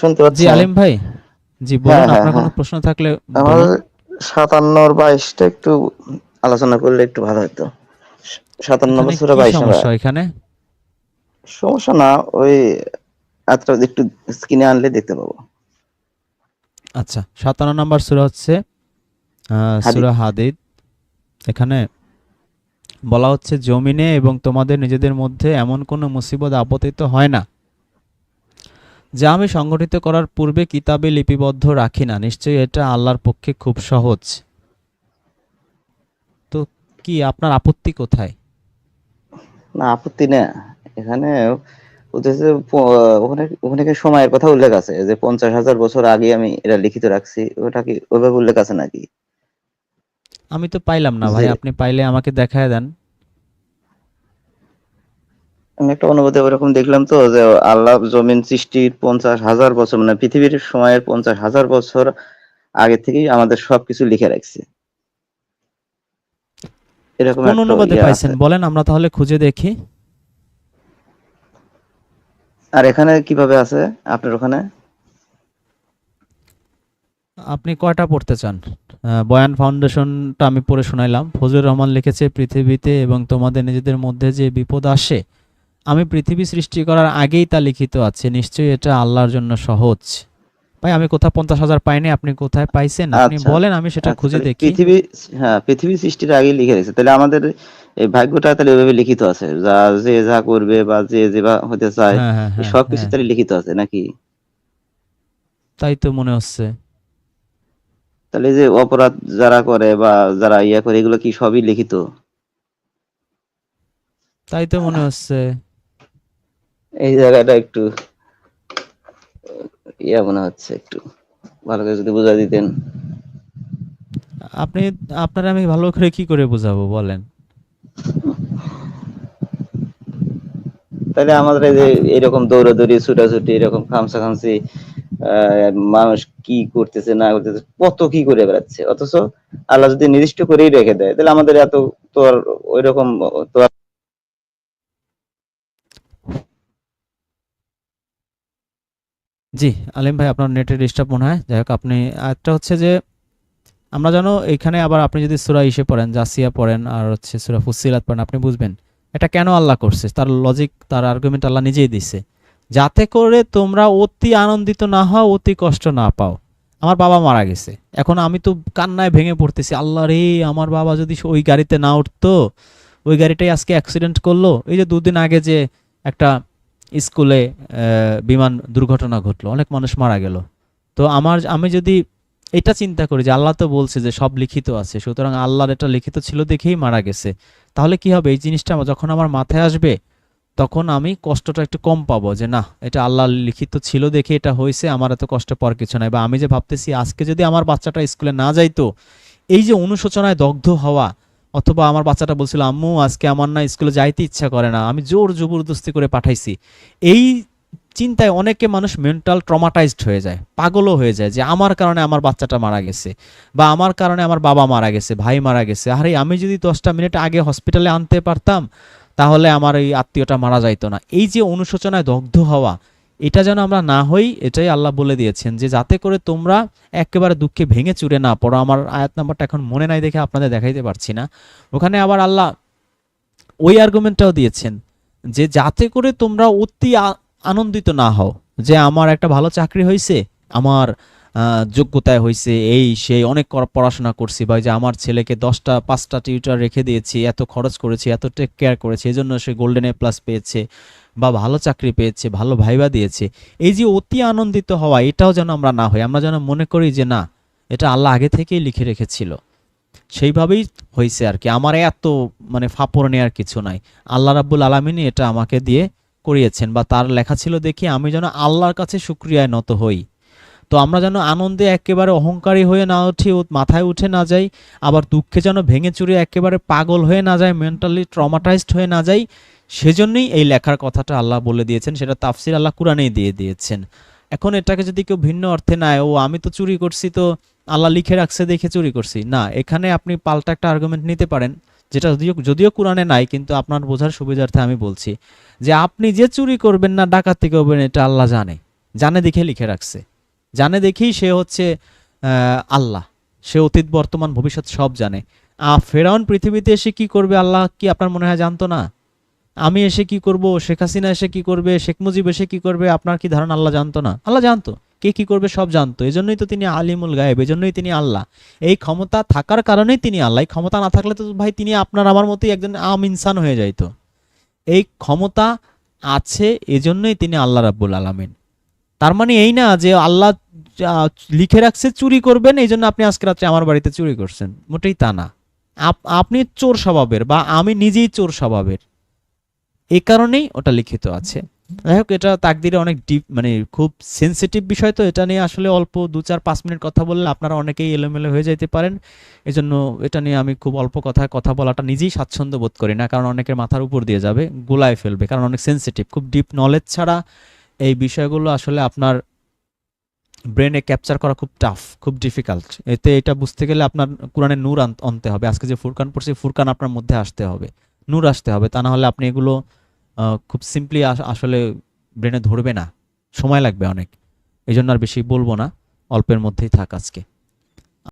শুনতে জি পাচ্ছেন আলিম ভাই জি বলুন হ্যাঁ, হ্যাঁ, আপনার কোনো হ্যাঁ। প্রশ্ন থাকলে আমার বলুন। সাতান্নর বাইশটা একটু আলোচনা করলে একটু ভালো হতো। সাতান্ন এখানে বছরে কি বাইশ সমস্যা এখানে? সমস্যা না ওই এতটা একটু স্ক্রিনে আনলে দেখতে পাবো। আচ্ছা সাতান্ন নম্বর সূরা হচ্ছে সূরা হাদিদ। এখানে বলা হচ্ছে জমিনে এবং তোমাদের নিজেদের মধ্যে এমন কোনো মুসিবত আপতিত হয় না। যা আমি সংগঠিত করার পূর্বে কিতাবে লিপিবদ্ধ রাখি না। নিশ্চয়ই এটা আল্লাহর পক্ষে খুব সহজ। তো কি আপনার আপত্তি কোথায়? না আপত্তি না এখানে ওখানে ওখানে সময়ের কথা উল্লেখ আছে? যে পঞ্চাশ হাজার বছর আগে আমি এটা লিখিত রাখছি। ওটা কি ওইভাবে উল্লেখ আছে নাকি? আমি তো পাইলাম না ভাই। আপনি পাইলে আমাকে দেখায় দেন। আমি একটা অনুভূতি ওরকম দেখলাম তো যে আল্লাহ জমিন সৃষ্টির পঞ্চাশ হাজার বছর মানে পৃথিবীর সময়ের পঞ্চাশ হাজার বছর আগে থেকেই আমাদের সবকিছু লিখে রাখছে। এরকম কোন অনুবাদে ইয়ে পাইছেন? বলেন আমরা তাহলে খুঁজে দেখি। আর এখানে কীভাবে আছে? আপনার ওখানে? আপনি কয়টা পড়তে চান? বয়ান ফাউন্ডেশনটা আমি পড়ে শোনাইলাম। ফজলুর রহমান লিখেছে পৃথিবীতে এবং তোমাদের নিজেদের মধ্যে যে বিপদ আসে আমি পৃথিবী সৃষ্টি করার আগেই তা লিখিত আছে। নিশ্চয়ই এটা আল্লাহর জন্য সহজ। ভাই আমি কোথাও পঞ্চাশ হাজার পাইনি আপনি কোথায় পাইছেন? আপনি আচ্ছা, বলেন আমি সেটা আচ্ছা, খুঁজে দেখি। পৃথিবী হ্যাঁ পৃথিবী সৃষ্টির আগেই লিখে রেখেছে। তাহলে আমাদের এই ভাগ্যটা তাহলে ওইভাবে লিখিত আছে। যা যে যা করবে বা যে যে হতে চায় হ্যাঁ হ্যাঁ হ্যাঁ, সবকিছু তাহলে লিখিত আছে নাকি? তাই তো মনে হচ্ছে। তাহলে যে অপরাধ যারা করে বা যারা ইয়া করে এগুলো কি সবই লিখিত? তাই তো মনে হচ্ছে। এই জায়গাটা একটু ইয়া মনে হচ্ছে একটু ভালো করে যদি বুঝা দিতেন। আপনি আপনারা আমি ভালো করে কি করে বোঝাবো বলেন? তাহলে আমাদের এই যে এরকম দৌড়াদৌড়ি ছুটাছুটি এরকম খামসা খামসি আহ, মানুষ কি করতেছে না করতেছে কত কি করে বেড়াচ্ছে? অথচ আল্লাহ যদি নির্দিষ্ট করেই রেখে দেয় তাহলে আমাদের এত তো আর ওই রকম তো আর জি, আলিম ভাই, আপনার নেটের ডিস্টার্ব মনে হয়? যাই হোক, আপনি একটা হচ্ছে যে, আমরা জানো এখানে আবার আপনি যদি সুরা ইসে পড়েন, জাসিয়া পড়েন, আর হচ্ছে সুরা ফুসিলাত পড়েন, আপনি বুঝবেন এটা কেন আল্লাহ করছে? তার লজিক তার আর্গুমেন্ট আল্লাহ নিজেই দিছে। যাতে করে তোমরা অতি আনন্দিত না হও, অতি কষ্ট না পাও। আমার বাবা মারা গেছে। এখন আমি তো কান্নায় ভেঙে পড়তেছি। আল্লাহ রে, আমার বাবা যদি ওই গাড়িতে না উঠতো, ওই গাড়িটাই আজকে অ্যাক্সিডেন্ট করল। এই যে দুদিন আগে যে একটা স্কুলে বিমান দুর্ঘটনা ঘটলো, অনেক মানুষ মারা গেল। তো আমার, আমি যদি এটা চিন্তা করি যে আল্লাহ তো বলছে যে সব লিখিত আছে, সুতরাং আল্লাহর এটা লিখিত ছিল দেখেই মারা গেছে। তাহলে কি হবে? এই জিনিসটা যখন আমার মাথায় আসবে, তখন আমি কষ্টটা একটু কম পাবো যে না, এটা আল্লাহ লিখিত ছিল দেখে এটা হয়েছে, আমার এত কষ্ট পাওয়ার কিছু নাই। বা আমি যে ভাবতেছি আজকে যদি আমার বাচ্চাটা স্কুলে না যাইতো, এই যে অনুশোচনায় দগ্ধ হওয়া অথবা আমার বাচ্চাটা বলছিল, আম্মু, আজকে আমার না স্কুলে যাইতে ইচ্ছা করে না। আমি জোর জবরদস্তি করে পাঠাইছি। এই চিন্তায় অনেকে মানুষ মেন্টাল ট্রমাটাইজড হয়ে যায়, পাগলও হয়ে যায় যে আমার কারণে আমার বাচ্চাটা মারা গেছে বা আমার কারণে আমার বাবা মারা গেছে, ভাই মারা গেছে। আরে, আমি যদি দশটা মিনিট আগে হসপিটালে আনতে পারতাম, তাহলে আমার এই আত্মীয়টা মারা যাইতো না। এই যে অনুশোচনায় দগ্ধ হওয়া এটা যেন আমরা না হই, এটাই আল্লাহ বলে দিয়েছেন যে যাতে করে তোমরা একেবারে দুঃখে ভেঙে চুরে না পড়ো। আমার আয়াত নাম্বারটা এখন মনে নাই দেখে আপনাদের দেখাইতে পারছি না। ওখানে আবার আল্লাহ ওই আর্গুমেন্টটাও দিয়েছেন যে যাতে করে তোমরা অতি আনন্দিত না হও যে আমার একটা ভালো চাকরি হয়েছে আমার যোগ্যতায় হয়েছে এই, সেই, অনেক পড়াশোনা করছি বা যে আমার ছেলেকে দশটা, পাঁচটা টিউটার রেখে দিয়েছি, এত খরচ করেছি, এত টেক কেয়ার করেছি এই জন্য সে গোল্ডেন এ প্লাস পেয়েছে। বা ভালো চাকরি পেয়েছে, ভালো ভাইবা দিয়েছে, এই যে অতি আনন্দিত হওয়া, এটাও যেন আমরা না হই, আমরা যেন মনে করি যে না, এটা আল্লাহ আগে থেকেই লিখে রেখেছিল। সেইভাবেই হয়েছে আর কি। আমার এত মানে ফাপড় নেওয়ার কিছু নাই। আল্লাহ রাব্বুল আলমিনই এটা আমাকে দিয়ে করিয়েছেন বা তার লেখা ছিল দেখি আমি যেন আল্লাহর কাছে শুক্রিয়ায় নত হই। তো আমরা যেন আনন্দে একেবারে অহংকারী হয়ে না উঠি মাথায় উঠে না যাই, আবার দুঃখে যেন ভেঙে চুরে একেবারে পাগল হয়ে না যায় মেন্টালি ট্রমাটাইজড হয়ে না যাই সেজন্যই এই লেখার কথাটা আল্লাহ বলে দিয়েছেন, সেটা তাফসির আল্লাহ কোরআনেই দিয়ে দিয়েছেন। এখন এটাকে যদি কেউ ভিন্ন অর্থে নেয়, ও, আমি তো চুরি করছি তো, আল্লাহ লিখে রাখছে দেখে চুরি করছি। না, এখানে আপনি পাল্টা একটা আর্গুমেন্ট নিতে পারেন, যেটা যদিও যদিও কোরআনে নাই, কিন্তু আপনার বোঝার সুবিধার্থে আমি বলছি যে, আপনি যে চুরি করবেন না, ডাকাতি করবেন এটা আল্লাহ জানে। জানে দেখে লিখে রাখছে। জানে দেখেই সে হচ্ছে আল্লাহ। সে অতীত, বর্তমান, ভবিষ্যৎ সব জানে। ফেরাউন পৃথিবীতে এসে কি করবে আল্লাহ, কি আপনার মনে হয় জানতো না? আমি এসে কি করব? শেখ হাসিনা এসে কি করবে? শেখ মুজিব এসে কি করবে? আপনার কি ধারণা? আল্লাহ জানতো না। আল্লাহ জানতো। কে কি করবে? সব জানতো। এই জন্যই তো তিনি আলিমুল গায়েব। এই জন্যই তিনি আল্লাহ। এই ক্ষমতা থাকার কারণেই তিনি আল্লাহ। এই ক্ষমতা না থাকলে তো ভাই তিনি আপনার আমার মতোই একজন আম ইনসান হয়ে যাইতো। এই ক্ষমতা আছে এজন্যই তিনি আল্লাহ রাব্বুল আলামিন। তার মানে এই না যে আল্লাহ লিখে রাখছে চুরি করবেন এই জন্য আপনি আজকে রাত্রে আমার বাড়িতে চুরি করছেন। মোটেই তা না। আপনি চোর স্বভাবের বা আমি নিজেই চোর স্বভাবের। এই কারণেই ওটা লিখিত আছে। যাই হোক, এটা তাকদিরে অনেক ডিপ মানে খুব সেনসিটিভ বিষয় তো, এটা নিয়ে আসলে অল্প দু চার পাঁচ মিনিট কথা বললে আপনারা অনেকেই এলোমেলো হয়ে যেতে পারেন। এজন্য এটা নিয়ে আমি খুব অল্প কথায় কথা বলাটা নিজেই স্বাচ্ছন্দ্য বোধ করি না, কারণ অনেকের মাথার উপর দিয়ে যাবে, গোলায় ফেলবে, কারণ অনেক সেনসিটিভ খুব ডিপ নলেজ ছাড়া এই বিষয়গুলো আসলে আপনার ব্রেনে ক্যাপচার করা খুব টাফ খুব ডিফিকাল্ট এতে এটা বুঝতে গেলে আপনার কোরআনে নূর আনতে হবে। আজকে যে ফুরকান পড়ছে, ফুরকান আপনার মধ্যে আসতে হবে, নূর আসতে হবে। তা না হলে আপনি এগুলো খুব সিম্পলি আসলে ব্রেনে ধরবে না। সময় লাগবে অনেক। এই জন্য আর বেশি বলব না। অল্পের মধ্যেই থাক আজকে।